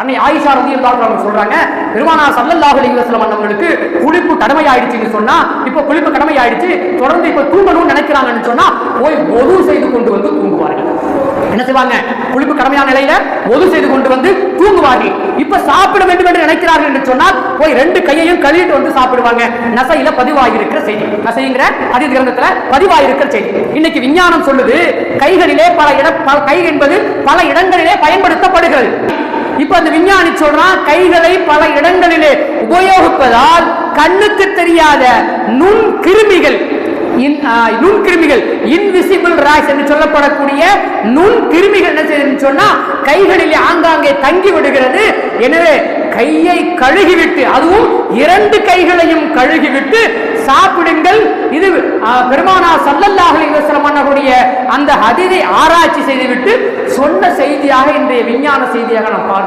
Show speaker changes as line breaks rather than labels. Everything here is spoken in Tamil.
அன்னை ஆயிஷா ரலியல்லாஹு அவங்க சொல்றாங்க பெருமானா சல்லல்லாஹு அலைஹி வஸல்லம் அவங்களுக்கு குளிப்பு கடமை ஆயிடுச்சுன்னு சொன்னா இப்போ குளிப்பு கடமை ஆயிடுச்சு தொடர்ந்து இப்போ தூங்கணும்னு நினைக்கிறாங்கன்னு சொன்னா போய் ஒது செய்து கொண்டு வந்து தூங்குவார்கள். என்ன செய்வாங்க? குளிப்பு கடமையான நிலையில ஒது செய்து கொண்டு வந்து தூங்குவார்கள். இப்ப சாப்பிட வேண்டும் என்று நினைக்கிறார்கள் என்று சொன்னால் போய் ரெண்டு கையையும் கழுவிட்டு வந்து சாப்பிடுவாங்க. நசையில பதிவாகியிருக்கிற செய்தி. நசைங்கிற அதீத கிரந்தத்துல பதிவாகியிருக்கிற செய்தி. இன்னைக்கு விஞ்ஞானம் சொல்லுது கைகளிலே பல இட பல- கை என்பது பல இடங்களிலே பயன்படுத்தப்படுகிறது. இப்ப அந்த விஞ்ஞானி சொல்றான் கைகளை பல இடங்களிலே உபயோகிப்பதால் கண்ணுக்கு தெரியாத நுண் கிருமிகள் இன்- ஆ, நுண்கிருமிகள் இன்விசிபிள் ராய்ஸ் என்று சொல்லப்படக்கூடிய நுண் கிருமிகள் என்ன செய்யுதுன்னு சொன்னா கைகளில் ஆங்காங்கே தங்கி விடுகிறது. எனவே கையை கழுகிவிட்டு அதுவும் இரண்டு கைகளையும் கழுகிவிட்டு சாப்பிடுங்கள். இது பெருமானா சல்லல்லாஹலி அலைஹி அந்த அதிதை ஆராய்ச்சி செய்துவிட்டு சொன்ன செய்தியாக இன்றைய விஞ்ஞான செய்தியாக நாம் பார்க்கிறோம்